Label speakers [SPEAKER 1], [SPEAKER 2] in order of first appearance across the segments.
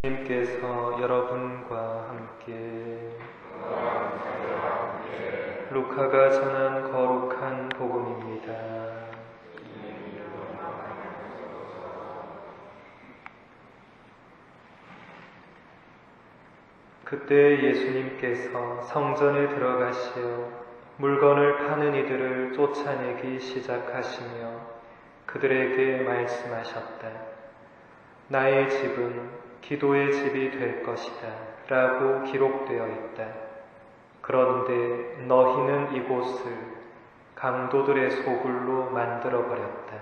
[SPEAKER 1] 주님께서 여러분과 함께 루카가 전한 거룩한 복음입니다. 그때 예수님께서 성전에 들어가시어 물건을 파는 이들을 쫓아내기 시작하시며 그들에게 말씀하셨다. 나의 집은 기도의 집이 될 것이다. 라고 기록되어 있다. 그런데 너희는 이곳을 강도들의 소굴로 만들어 버렸다.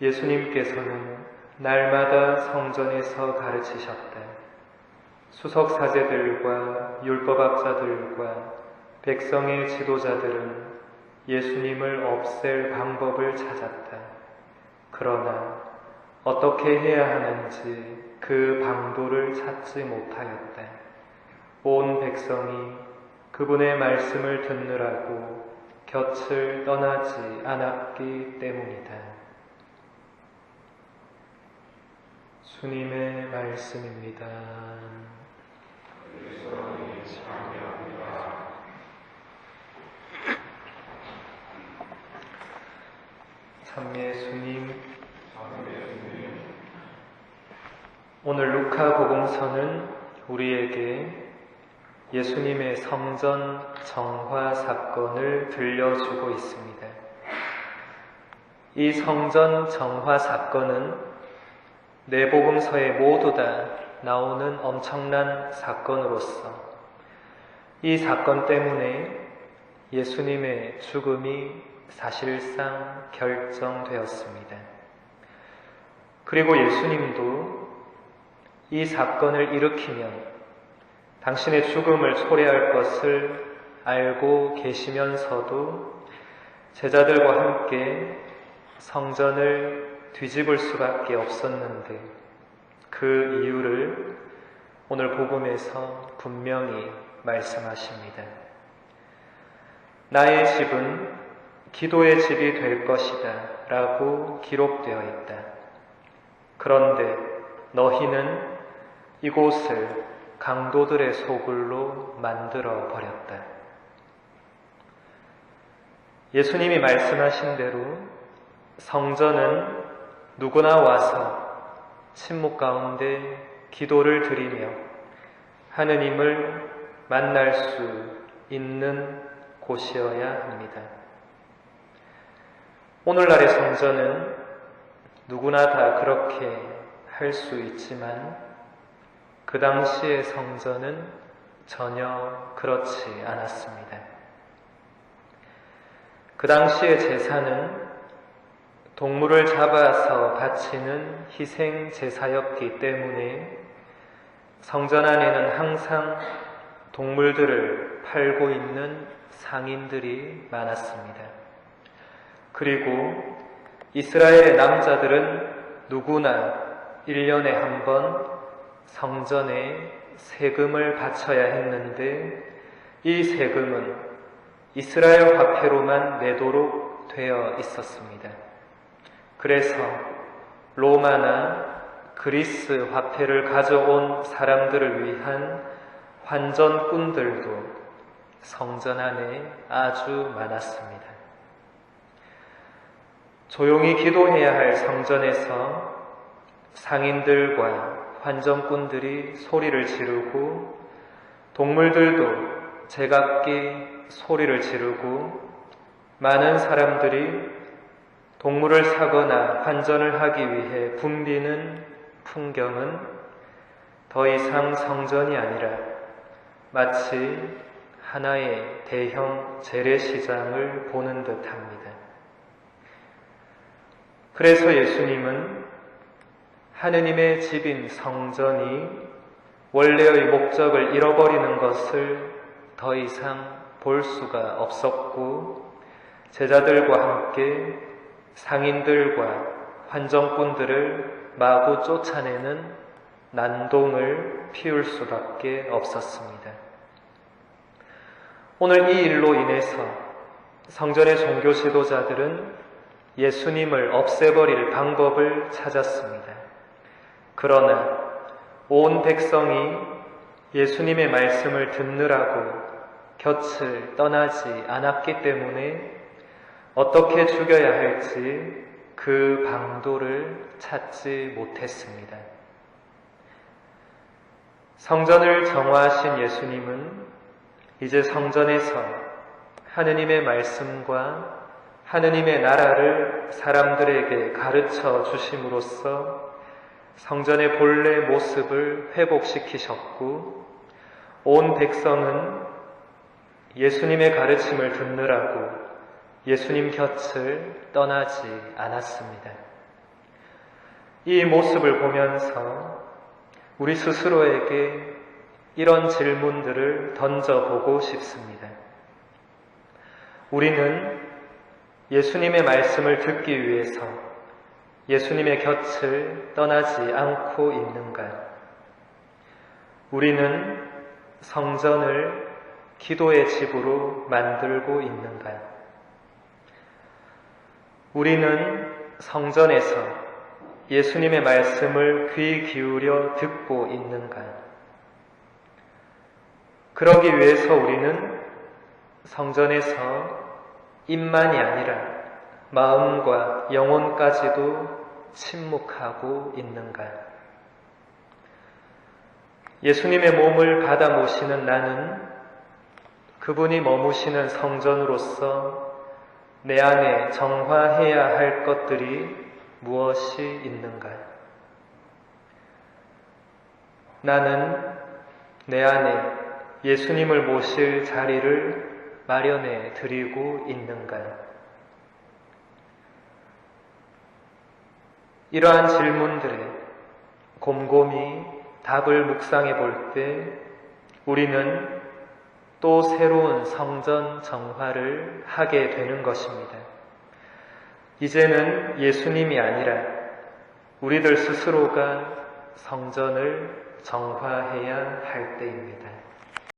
[SPEAKER 1] 예수님께서는 날마다 성전에서 가르치셨다. 수석 사제들과 율법학자들과 백성의 지도자들은 예수님을 없앨 방법을 찾았다. 그러나 어떻게 해야 하는지 그 방도를 찾지 못하였다. 온 백성이 그분의 말씀을 듣느라고 곁을 떠나지 않았기 때문이다. 주님의 말씀입니다. 참 예수님, 오늘 루카 복음서는 우리에게 예수님의 성전 정화 사건을 들려주고 있습니다. 이 성전 정화 사건은 네 복음서에 모두 다 나오는 엄청난 사건으로서 이 사건 때문에 예수님의 죽음이 사실상 결정되었습니다. 그리고 예수님도 이 사건을 일으키면 당신의 죽음을 초래할 것을 알고 계시면서도 제자들과 함께 성전을 뒤집을 수밖에 없었는데 그 이유를 오늘 복음에서 분명히 말씀하십니다. 나의 집은 기도의 집이 될 것이다 라고 기록되어 있다. 그런데 너희는 이곳을 강도들의 소굴로 만들어 버렸다. 예수님이 말씀하신 대로 성전은 누구나 와서 침묵 가운데 기도를 드리며 하느님을 만날 수 있는 곳이어야 합니다. 오늘날의 성전은 누구나 다 그렇게 할 수 있지만 그 당시의 성전은 전혀 그렇지 않았습니다. 그 당시의 제사는 동물을 잡아서 바치는 희생 제사였기 때문에 성전 안에는 항상 동물들을 팔고 있는 상인들이 많았습니다. 그리고 이스라엘의 남자들은 누구나 1년에 한 번 성전에 세금을 바쳐야 했는데 이 세금은 이스라엘 화폐로만 내도록 되어 있었습니다. 그래서 로마나 그리스 화폐를 가져온 사람들을 위한 환전꾼들도 성전 안에 아주 많았습니다. 조용히 기도해야 할 성전에서 상인들과 환전꾼들이 소리를 지르고 동물들도 제각기 소리를 지르고 많은 사람들이 동물을 사거나 환전을 하기 위해 붐비는 풍경은 더 이상 성전이 아니라 마치 하나의 대형 재래시장을 보는 듯 합니다. 그래서 예수님은 하느님의 집인 성전이 원래의 목적을 잃어버리는 것을 더 이상 볼 수가 없었고 제자들과 함께 상인들과 환정꾼들을 마구 쫓아내는 난동을 피울 수밖에 없었습니다. 오늘 이 일로 인해서 성전의 종교 지도자들은 예수님을 없애버릴 방법을 찾았습니다. 그러나 온 백성이 예수님의 말씀을 듣느라고 곁을 떠나지 않았기 때문에 어떻게 죽여야 할지 그 방도를 찾지 못했습니다. 성전을 정화하신 예수님은 이제 성전에서 하느님의 말씀과 하느님의 나라를 사람들에게 가르쳐 주심으로써 성전의 본래 모습을 회복시키셨고 온 백성은 예수님의 가르침을 듣느라고 예수님 곁을 떠나지 않았습니다. 이 모습을 보면서 우리 스스로에게 이런 질문들을 던져보고 싶습니다. 우리는 예수님의 말씀을 듣기 위해서 예수님의 곁을 떠나지 않고 있는가? 우리는 성전을 기도의 집으로 만들고 있는가? 우리는 성전에서 예수님의 말씀을 귀 기울여 듣고 있는가? 그러기 위해서 우리는 성전에서 입만이 아니라 마음과 영혼까지도 침묵하고 있는가? 예수님의 몸을 받아 모시는 나는 그분이 머무시는 성전으로서 내 안에 정화해야 할 것들이 무엇이 있는가? 나는 내 안에 예수님을 모실 자리를 마련해 드리고 있는가? 이러한 질문들에 곰곰이 답을 묵상해 볼 때 우리는 또 새로운 성전 정화를 하게 되는 것입니다. 이제는 예수님이 아니라 우리들 스스로가 성전을 정화해야 할 때입니다.